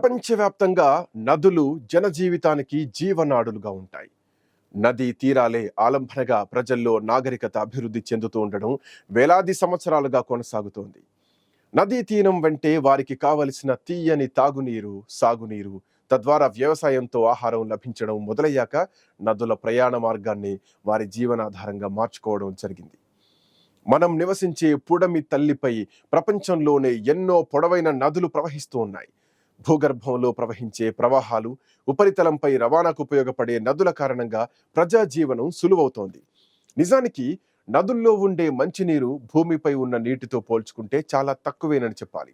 ప్రపంచవ్యాప్తంగా నదులు జనజీవితానికి జీవనాడులుగా ఉంటాయి. నదీ తీరాలే ఆలంబనగా ప్రజల్లో నాగరికత అభివృద్ధి చెందుతూ ఉండడం వేలాది సంవత్సరాలుగా కొనసాగుతోంది. నదీ తీరం వెంటే వారికి కావలసిన తీయని తాగునీరు సాగునీరు తద్వారా వ్యవసాయంతో ఆహారం లభించడం మొదలయ్యాక నదుల ప్రయాణ మార్గాన్ని వారి జీవనాధారంగా మార్చుకోవడం జరిగింది. మనం నివసించే పుడమి తల్లిపై ప్రపంచంలోనే ఎన్నో పొడవైన నదులు ప్రవహిస్తూ ఉన్నాయి. భూగర్భంలో ప్రవహించే ప్రవాహాలు ఉపరితలంపై రవాణాకు ఉపయోగపడే నదుల కారణంగా ప్రజా జీవనం సులువవుతోంది. నిజానికి నదుల్లో ఉండే మంచినీరు భూమిపై ఉన్న నీటితో పోల్చుకుంటే చాలా తక్కువేనని చెప్పాలి.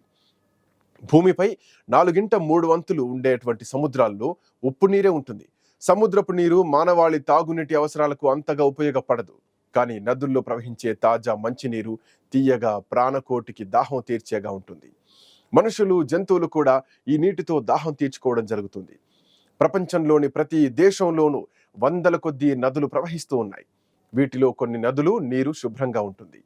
భూమిపై నాలుగింట మూడు వంతులు ఉండేటువంటి సముద్రాల్లో ఉప్పు నీరే ఉంటుంది. సముద్రపు నీరు మానవాళి తాగునీటి అవసరాలకు అంతగా ఉపయోగపడదు. కానీ నదుల్లో ప్రవహించే తాజా మంచినీరు తీయగా ప్రాణకోటికి దాహం తీర్చేగా ఉంటుంది. మనుషులు జంతువులు కూడా ఈ నీటితో దాహం తీర్చుకోవడం జరుగుతుంది. ప్రపంచంలోని ప్రతి దేశంలోనూ వందల కొద్దీ నదులు ప్రవహిస్తూ ఉన్నాయి. వీటిలో కొన్ని నదులు నీరు శుభ్రంగా ఉంటుంది.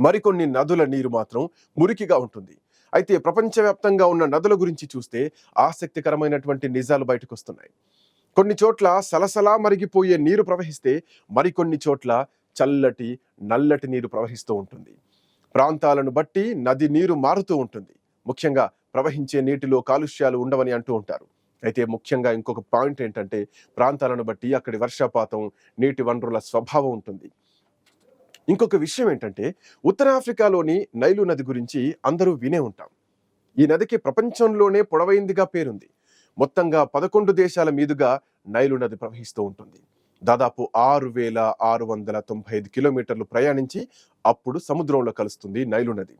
మరికొన్ని నదుల నీరు మాత్రం మురికిగా ఉంటుంది. అయితే ప్రపంచవ్యాప్తంగా ఉన్న నదుల గురించి చూస్తే ఆసక్తికరమైనటువంటి నిజాలు బయటకు వస్తున్నాయి కొన్ని చోట్ల సలసలా మరిగిపోయే నీరు ప్రవహిస్తే మరికొన్ని చోట్ల చల్లటి నల్లటి నీరు ప్రవహిస్తూ ఉంటుంది. ప్రాంతాలను బట్టి నది నీరు మారుతూ ఉంటుంది. ముఖ్యంగా ప్రవహించే నీటిలో కాలుష్యాలు ఉండవని అంటూ ఉంటారు. అయితే ముఖ్యంగా ఇంకొక పాయింట్ ఏంటంటే ప్రాంతాలను బట్టి అక్కడి వర్షపాతం నీటి వనరుల స్వభావం ఉంటుంది. ఇంకొక విషయం ఏంటంటే ఉత్తర ఆఫ్రికాలోని నైలు నది గురించి అందరూ వినే ఉంటాం. ఈ నదికి ప్రపంచంలోనే పొడవైందిగా పేరుంది. మొత్తంగా పదకొండు దేశాల మీదుగా నైలు నది ప్రవహిస్తూ ఉంటుంది. దాదాపు ఆరు వేల ఆరు వందల తొంభై ఐదు కిలోమీటర్లు ప్రయాణించి అప్పుడు సముద్రంలో కలుస్తుంది నైలు నది.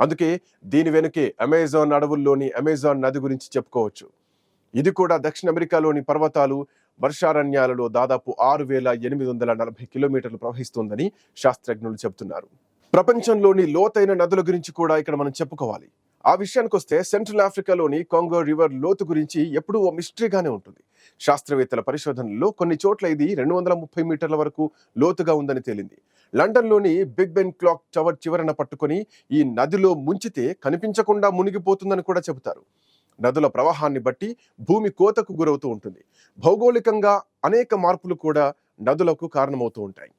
అందుకే దీని వెనుకే అమెజాన్ అడవుల్లోని అమెజాన్ నది గురించి చెప్పుకోవచ్చు. ఇది కూడా దక్షిణ అమెరికాలోని పర్వతాలు వర్షారణ్యాలలో దాదాపు ఆరు వేల ఎనిమిది వందల నలభై కిలోమీటర్లు ప్రవహిస్తుందని శాస్త్రజ్ఞులు చెబుతున్నారు. ప్రపంచంలోని లోతైన నదుల గురించి కూడా ఇక్కడ మనం చెప్పుకోవాలి. ఆ విషయానికి వస్తే సెంట్రల్ ఆఫ్రికాలోని కాంగో రివర్ లోతు గురించి ఎప్పుడూ ఓ మిస్టరీగానే ఉంటుంది. శాస్త్రవేత్తల పరిశోధనలో కొన్ని చోట్ల ఇది రెండు వందల ముప్పై మీటర్ల వరకు లోతుగా ఉందని తేలింది. లండన్లోని బిగ్ బెన్ క్లాక్ టవర్ చివరన పట్టుకొని ఈ నదిలో ముంచితే కనిపించకుండా మునిగిపోతుందని కూడా చెబుతారు. నదుల ప్రవాహాన్ని బట్టి భూమి కోతకు గురవుతూ ఉంటుంది. భౌగోళికంగా అనేక మార్పులు కూడా నదులకు కారణమవుతూ ఉంటాయి.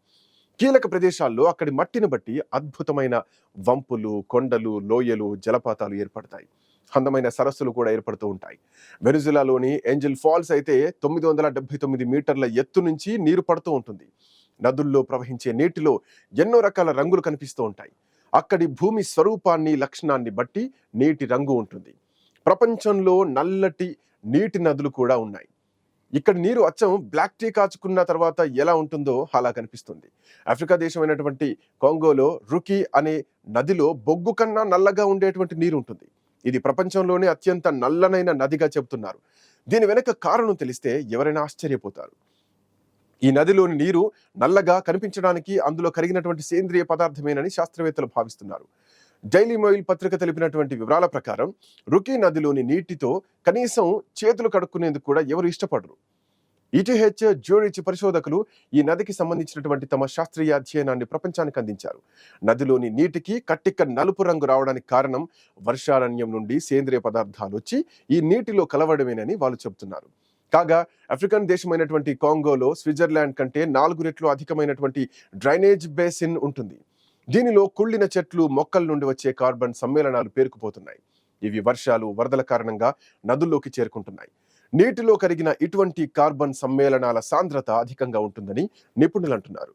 కీలక ప్రదేశాల్లో అక్కడి మట్టిని బట్టి అద్భుతమైన వంపులు కొండలు లోయలు జలపాతాలు ఏర్పడతాయి. అందమైన సరస్సులు కూడా ఏర్పడుతూ ఉంటాయి. వెనుజులాలోని ఏంజిల్ ఫాల్స్ అయితే తొమ్మిది వందల డెబ్బై తొమ్మిది మీటర్ల ఎత్తు నుంచి నీరు పడుతూ ఉంటుంది. నదుల్లో ప్రవహించే నీటిలో ఎన్నో రకాల రంగులు కనిపిస్తూ ఉంటాయి. అక్కడి భూమి స్వరూపాన్ని లక్షణాన్ని బట్టి నీటి రంగు ఉంటుంది. ప్రపంచంలో నల్లటి నీటి నదులు కూడా ఉన్నాయి. ఇక్కడ నీరు అచ్చం బ్లాక్ టీ కాచుకున్న తర్వాత ఎలా ఉంటుందో అలా కనిపిస్తుంది. ఆఫ్రికా దేశమైనటువంటి కాంగోలో రుకి అనే నదిలో బొగ్గు కన్నా నల్లగా ఉండేటువంటి నీరు ఉంటుంది. ఇది ప్రపంచంలోనే అత్యంత నల్లనైన నదిగా చెబుతున్నారు. దీని వెనక కారణం తెలిస్తే ఎవరైనా ఆశ్చర్యపోతారు. ఈ నదిలోని నీరు నల్లగా కనిపించడానికి అందులో కరిగినటువంటి సేంద్రియ పదార్థమేనని శాస్త్రవేత్తలు భావిస్తున్నారు. డైలీ మొయిల్ పత్రిక తెలిపినటువంటి వివరాల ప్రకారం రుకీ నదిలోని నీటితో కనీసం చేతులు కడుక్కునేందుకు కూడా ఎవరు ఇష్టపడరు. ఈటీహెచ్ జ్యూరిచ్ పరిశోధకులు ఈ నదికి సంబంధించినటువంటి తమ శాస్త్రీయ అధ్యయనాన్ని ప్రపంచానికి అందించారు. నదిలోని నీటికి కట్టిక నలుపు రంగు రావడానికి కారణం వర్షారణ్యం నుండి సేంద్రియ పదార్థాలు వచ్చి ఈ నీటిలో కలవడమేనని వాళ్ళు చెబుతున్నారు. కాగా ఆఫ్రికన్ దేశమైనటువంటి కాంగోలో స్విట్జర్లాండ్ కంటే నాలుగు రెట్లు అధికమైనటువంటి డ్రైనేజ్ బేసిన్ ఉంటుంది. దీనిలో కుళ్ళిన చెట్లు మొక్కల నుండి వచ్చే కార్బన్ సమ్మేళనాలు పేరుకుపోతున్నాయి. ఇవి వర్షాలు వరదల కారణంగా నదుల్లోకి చేరుకుంటున్నాయి. నీటిలో కరిగిన ఇటువంటి కార్బన్ సమ్మేళనాల సాంద్రత అధికంగా ఉంటుందని నిపుణులు అంటున్నారు.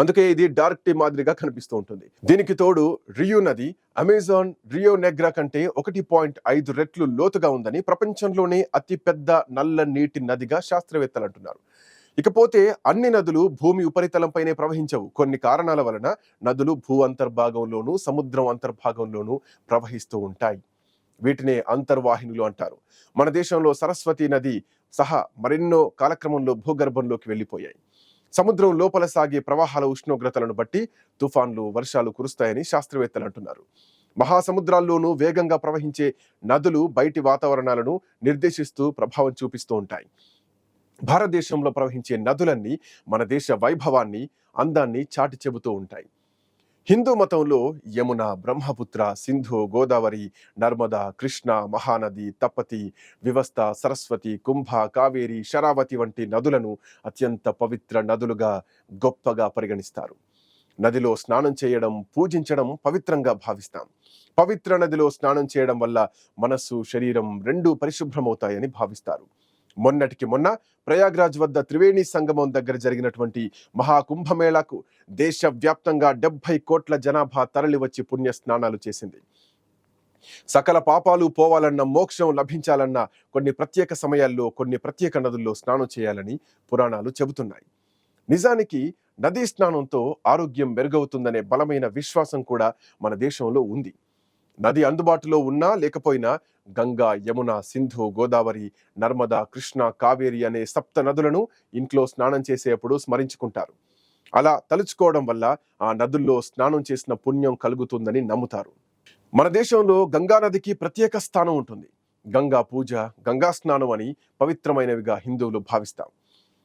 అందుకే ఇది డార్క్ టీ మాదిరిగా కనిపిస్తూ ఉంటుంది. దీనికి తోడు రియో నది అమెజాన్ రియో నెగ్రా కంటే ఒకటి పాయింట్ ఐదు రెట్లు లోతుగా ఉందని ప్రపంచంలోనే అతిపెద్ద నల్ల నీటి నదిగా శాస్త్రవేత్తలు అంటున్నారు. ఇకపోతే అన్ని నదులు భూమి ఉపరితలంపైనే ప్రవహించవు. కొన్ని కారణాల వలన నదులు భూ అంతర్భాగంలోనూ సముద్రం అంతర్భాగంలోనూ ప్రవహిస్తూ ఉంటాయి. వీటినే అంతర్వాహినులు అంటారు. మన దేశంలో సరస్వతి నది సహా మరెన్నో కాలక్రమంలో భూగర్భంలోకి వెళ్ళిపోయాయి. సముద్రం లోపల సాగే ప్రవాహాల ఉష్ణోగ్రతలను బట్టి తుఫాన్లు వర్షాలు కురుస్తాయని శాస్త్రవేత్తలు అంటున్నారు. మహాసముద్రాల్లోనూ వేగంగా ప్రవహించే నదులు బయటి వాతావరణాలను నిర్దేశిస్తూ ప్రభావం చూపిస్తూ ఉంటాయి. భారతదేశంలో ప్రవహించే నదులన్నీ మన దేశ వైభవాన్ని అందాన్ని చాటి చెబుతూ ఉంటాయి. హిందూ మతంలో యమున బ్రహ్మపుత్ర సింధు గోదావరి నర్మద కృష్ణ మహానది తపతి వివస్థ సరస్వతి కుంభ కావేరి శరావతి వంటి నదులను అత్యంత పవిత్ర నదులుగా గొప్పగా పరిగణిస్తారు. నదిలో స్నానం చేయడం పూజించడం పవిత్రంగా భావిస్తాం. పవిత్ర నదిలో స్నానం చేయడం వల్ల మనస్సు శరీరం రెండూ పరిశుభ్రమవుతాయని భావిస్తారు. మొన్నటికి మొన్న ప్రయాగ్రాజ్ వద్ద త్రివేణి సంగమం దగ్గర జరిగినటువంటి మహాకుంభమేళాకు దేశవ్యాప్తంగా డెబ్బై కోట్ల జనాభా తరలివచ్చి పుణ్య స్నానాలు చేసింది. సకల పాపాలు పోవాలన్న మోక్షం లభించాలన్న కొన్ని ప్రత్యేక సమయాల్లో కొన్ని ప్రత్యేక నదుల్లో స్నానం చేయాలని పురాణాలు చెబుతున్నాయి. నిజానికి నదీ స్నానంతో ఆరోగ్యం మెరుగవుతుందనే బలమైన విశ్వాసం కూడా మన దేశంలో ఉంది. నది అందుబాటులో ఉన్నా లేకపోయినా గంగా యమున సింధు గోదావరి నర్మదా కృష్ణ కావేరి అనే సప్త నదులను ఇంట్లో స్నానం చేసేటప్పుడు స్మరించుకుంటారు. అలా తలుచుకోవడం వల్ల ఆ నదుల్లో స్నానం చేసిన పుణ్యం కలుగుతుందని నమ్ముతారు. మన దేశంలో గంగా నదికి ప్రత్యేక స్థానం ఉంటుంది. గంగా పూజ గంగా స్నానం అని పవిత్రమైనవిగా హిందువులు భావిస్తాం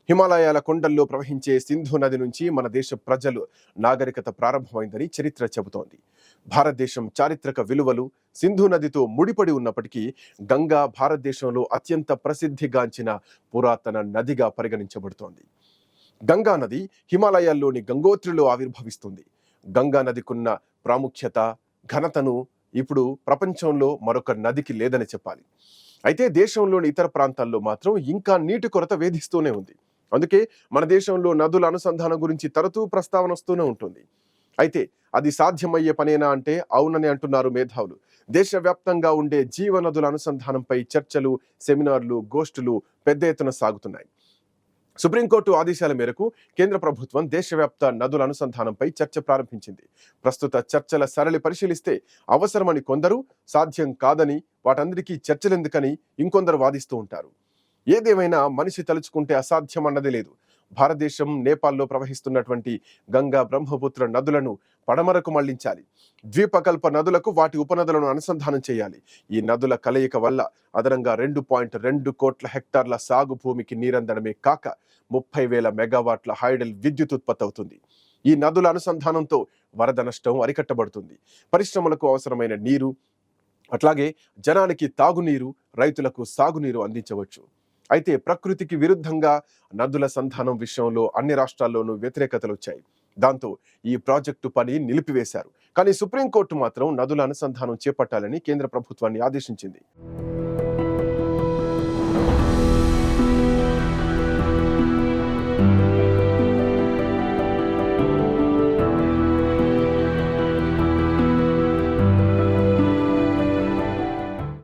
హిమాలయాల కొండల్లో ప్రవహించే సింధు నది నుంచి మన దేశ ప్రజలు నాగరికత ప్రారంభమైందని చరిత్ర చెబుతోంది. భారతదేశం చారిత్రక విలువలు సింధు నదితో ముడిపడి ఉన్నప్పటికీ గంగా భారతదేశంలో అత్యంత ప్రసిద్ధిగాంచిన పురాతన నదిగా పరిగణించబడుతోంది. గంగా నది హిమాలయాల్లోని గంగోత్రిలో ఆవిర్భవిస్తుంది. గంగా నదికున్న ప్రాముఖ్యత ఘనతను ఇప్పుడు ప్రపంచంలో మరొక నదికి లేదని చెప్పాలి. అయితే దేశంలోని ఇతర ప్రాంతాల్లో మాత్రం ఇంకా నీటి కొరత వేధిస్తూనే ఉంది. అందుకే మన దేశంలో నదుల అనుసంధానం గురించి తరచూ ప్రస్తావన వస్తూనే ఉంటుంది. అయితే అది సాధ్యమయ్యే పనేనా అంటే అవునని అంటున్నారు మేధావులు. దేశవ్యాప్తంగా ఉండే జీవనదుల అనుసంధానంపై చర్చలు సెమినార్లు గోష్ఠులు పెద్ద ఎత్తున సాగుతున్నాయి. సుప్రీంకోర్టు ఆదేశాల మేరకు కేంద్ర ప్రభుత్వం దేశవ్యాప్త నదుల అనుసంధానంపై చర్చ ప్రారంభించింది. ప్రస్తుత చర్చల సరళి పరిశీలిస్తే అవసరమని కొందరు సాధ్యం కాదని వాటందరికీ చర్చలెందుకని ఇంకొందరు వాదిస్తూ ఉంటారు. ఏదేమైనా మనిషి తలుచుకుంటే అసాధ్యం అన్నది లేదు. భారతదేశం నేపాల్లో ప్రవహిస్తున్నటువంటి గంగా బ్రహ్మపుత్ర నదులను పడమరకు మళ్ళించాలి. ద్వీపకల్ప నదులకు వాటి ఉపనదులను అనుసంధానం చేయాలి. ఈ నదుల కలయిక వల్ల అదనంగా రెండు పాయింట్ రెండు కోట్ల హెక్టార్ల సాగు భూమికి నీరందడమే కాక ముప్పై వేల మెగావాట్ల హైడల్ విద్యుత్ ఉత్పత్తి అవుతుంది ఈ నదుల అనుసంధానంతో వరద నష్టం అరికట్టబడుతుంది. పరిశ్రమలకు అవసరమైన నీరు అట్లాగే జనానికి తాగునీరు రైతులకు సాగునీరు అందించవచ్చు. అయితే ప్రకృతికి విరుద్ధంగా నదుల సంధానం విషయంలో అన్ని రాష్ట్రాల్లోనూ వ్యతిరేకతలు వచ్చాయి. దాంతో ఈ ప్రాజెక్టు పని నిలిపివేశారు. కానీ సుప్రీంకోర్టు మాత్రం నదుల అనుసంధానం చేపట్టాలని కేంద్ర ప్రభుత్వాన్ని ఆదేశించింది.